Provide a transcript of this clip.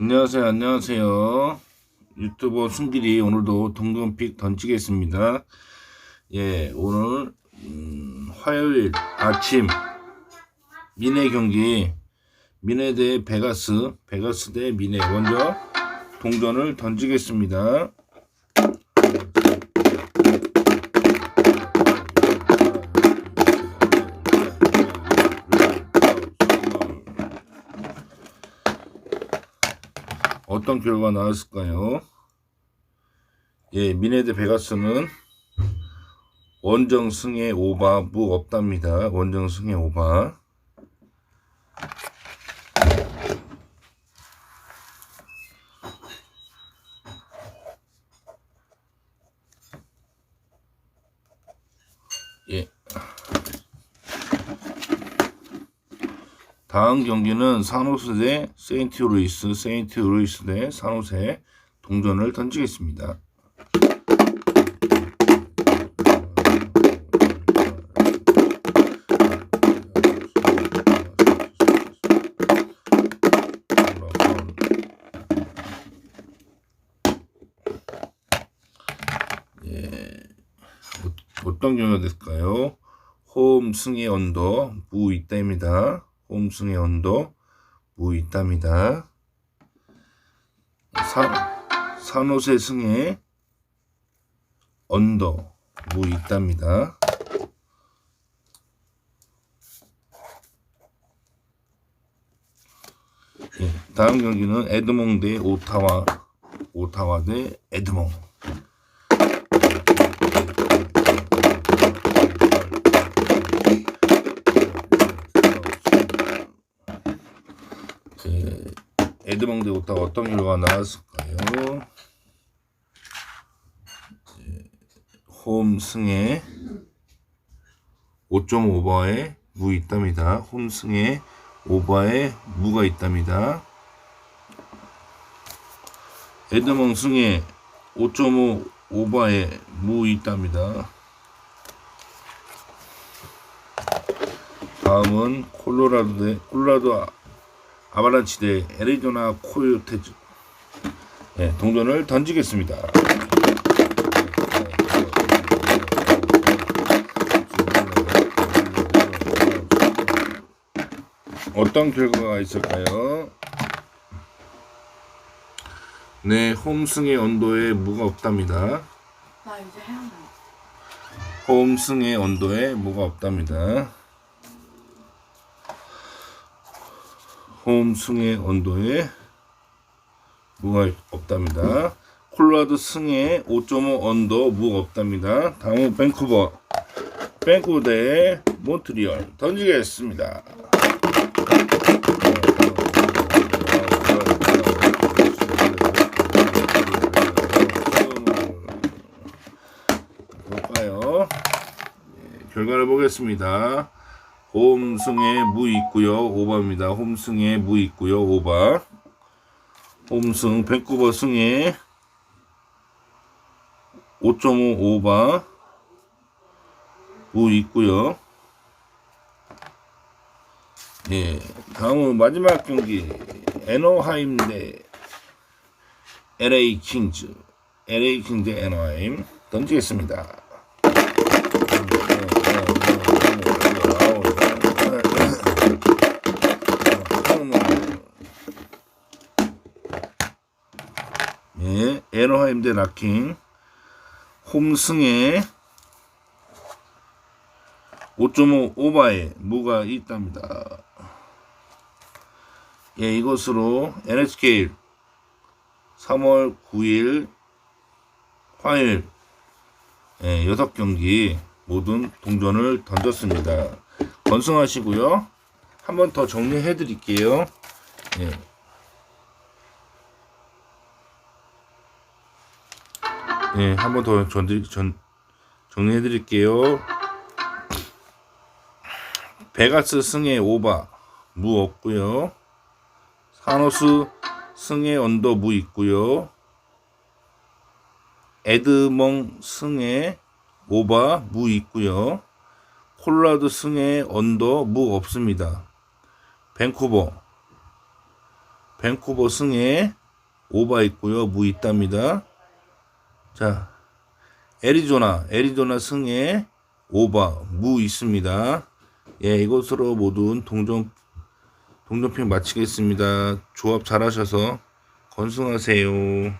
안녕하세요, 안녕하세요. 유튜버 승길이 오늘도 동금픽 던지겠습니다. 예, 오늘 음, 화요일 아침 미네 경기 미네 대 베가스, 베가스 대 미네 먼저 동전을 던지겠습니다. 어떤 결과가 나왔을까요? 예, 미네드 베가스는 원정승의 오바 무 없답니다. 원정승의 오바. 예. 다음 경기는 산호세 대 세인트 루이스, 세인트 루이스 대 산호세 동전을 던지겠습니다. 예, 어- 어떤 경우가 됐을까요? 홈 승의 언더 무 있다입니다. 홈 승의 언더 무 있답니다. 산 산호세 승의 언더 무 있답니다. 예, 다음 경기는 에드몽 대 오타와 오타와 대 에드몽. 에드몽 대 오타 어떤 결과가 나왔을까요? 예, 홈 승에 5.5바에 무 있답니다. 홈 승에 5바에 무가 있답니다. 에드몽 승에 5.5 오바에 무 있답니다. 다음은 콜로라도 대 콜로라도 아- 아바란치 대 애리조나 코요테즈 네, 동전을 던지겠습니다. 어떤 결과가 있을까요? 네, 홈승의 온도에 무가 없답니다. 나 이제 해야 돼. 홈승의 온도에 무가 없답니다. 홈승의 온도에 무가 없답니다. 콜로라도 승의 5.5 언더 무가 없답니다. 다음은 밴쿠버. 밴쿠버 대 몬트리올 던지겠습니다. 볼까요? 예, 결과를 보겠습니다. 홈승에 무 있고요. 오바입니다. 홈승에 무 있고요. 오바. 홈승 밴쿠버 승에 5.5 오바 무 있고요. 예, 다음은 마지막 경기 에너하임 대 LA 킹즈. LA 킹즈 대 에너하임 던지겠습니다. 에너하임 대 라킹 홈승에 5.5 오바에 무가 있답니다. 예, 이것으로 NHK 3월 9일 화요일 예, 6경기 모든 동전을 던졌습니다. 건승하시고요. 한 번 더 정리해 드릴게요. 예. 예, 한 번 더 전, 전, 정리해 드릴게요. 베가스 승의 오바 무 없고요. 사노스 승의 언더 무 있고요. 에드몽 승의 오바 무 있고요. 콜라드 승의 언더 무 없습니다. 밴쿠버 밴쿠버 승에 오바 있고요. 무 있답니다. 자, 애리조나, 애리조나 승에 오바, 무 있습니다. 예, 이것으로 모든 동전, 동전핑 마치겠습니다. 조합 잘하셔서 건승하세요.